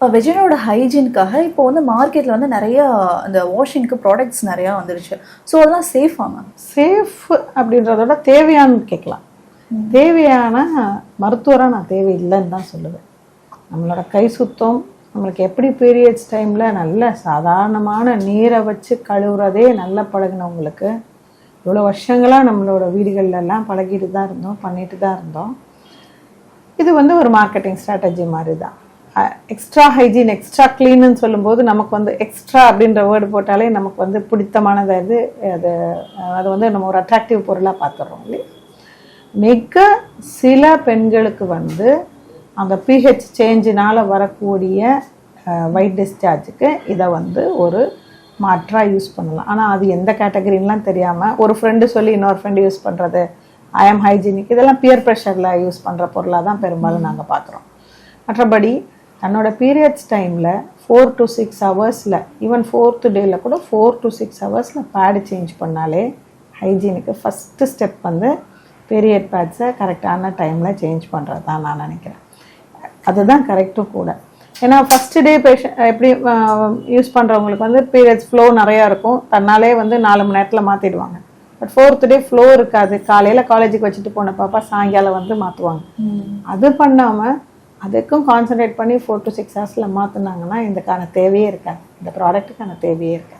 இப்போ வெஜினோட ஹைஜீனுக்காக இப்போ வந்து மார்க்கெட்டில் வந்து நிறைய அந்த வாஷிங்க்கு ப்ராடக்ட்ஸ் நிறையா வந்துருச்சு. ஸோ அதெல்லாம் சேஃபா மேம் சேஃப் அப்படின்றத விட தேவையான்னு கேட்கலாம். தேவையான மருத்துவராக நான் தேவையில்லைன்னு தான் சொல்லுவேன். நம்மளோட கை சுத்தம் நம்மளுக்கு எப்படி பீரியட்ஸ் டைமில் நல்ல சாதாரணமான நீரை வச்சு கழுவுறதே நல்லா பழகினவங்களுக்கு இவ்வளோ வருஷங்களாக நம்மளோட வீடுகள்ல எல்லாம் பழகிட்டு தான் இருந்தோம் பண்ணிட்டு தான் இருந்தோம். இது வந்து ஒரு மார்க்கெட்டிங் ஸ்ட்ராட்டஜி மாதிரி தான் எக்ஸ்ட்ரா ஹைஜீன் எக்ஸ்ட்ரா க்ளீன்னு சொல்லும்போது நமக்கு வந்து எக்ஸ்ட்ரா அப்படின்ற வேர்டு போட்டாலே நமக்கு வந்து பிடித்தமானதாக இது அது அது வந்து நம்ம ஒரு அட்ராக்டிவ் பொருளாக பார்த்துடுறோம் இல்லையா? மிக சில பெண்களுக்கு வந்து அந்த பிஹெச் சேஞ்சினால் வரக்கூடிய ஒயிட் டிஸ்சார்ஜுக்கு இதை வந்து ஒரு மாற்றாக யூஸ் பண்ணலாம். ஆனால் அது எந்த கேட்டகரின்லாம் தெரியாமல் ஒரு ஃப்ரெண்டு சொல்லி இன்னொரு ஃப்ரெண்டு யூஸ் பண்ணுறது ஐஎம் ஹைஜீனிக் இதெல்லாம் பியர் ப்ரெஷரில் யூஸ் பண்ணுற பொருளாக தான் பெரும்பாலும் நாங்கள் பார்க்குறோம். மற்றபடி தன்னோட பீரியட்ஸ் டைமில் ஃபோர் டு சிக்ஸ் ஹவர்ஸில் ஈவன் ஃபோர்த்து டேயில் கூட ஃபோர் டு சிக்ஸ் ஹவர்ஸில் பேடு சேஞ்ச் பண்ணாலே ஹைஜீனுக்கு ஃபஸ்ட்டு ஸ்டெப் வந்து பீரியட் பேட்ஸை கரெக்டான டைமில் சேஞ்ச் பண்ணுறது தான் நான் நினைக்கிறேன். அதுதான் கரெக்டும் கூட. ஏன்னா ஃபஸ்ட்டு டே பேஷண்ட் எப்படி யூஸ் பண்ணுறவங்களுக்கு வந்து பீரியட்ஸ் ஃப்ளோ நிறையா இருக்கும். தன்னாலே வந்து நாலு மணி நேரத்தில் மாற்றிடுவாங்க பட் ஃபோர்த்து டே ஃப்ளோ இருக்காது. காலையில் காலேஜுக்கு வச்சுட்டு போன பாப்பா சாயங்காலம் வந்து மாற்றுவாங்க அது பண்ணாமல் அதுக்கும் கான்சென்ட்ரேட் பண்ணி ஃபோர் டு சிக்ஸ் ஹவர்ஸில் மாற்றினாங்கன்னா இதுக்கான தேவையே இருக்காது. இந்த ப்ராடக்ட்டுக்கான தேவையே இருக்காது.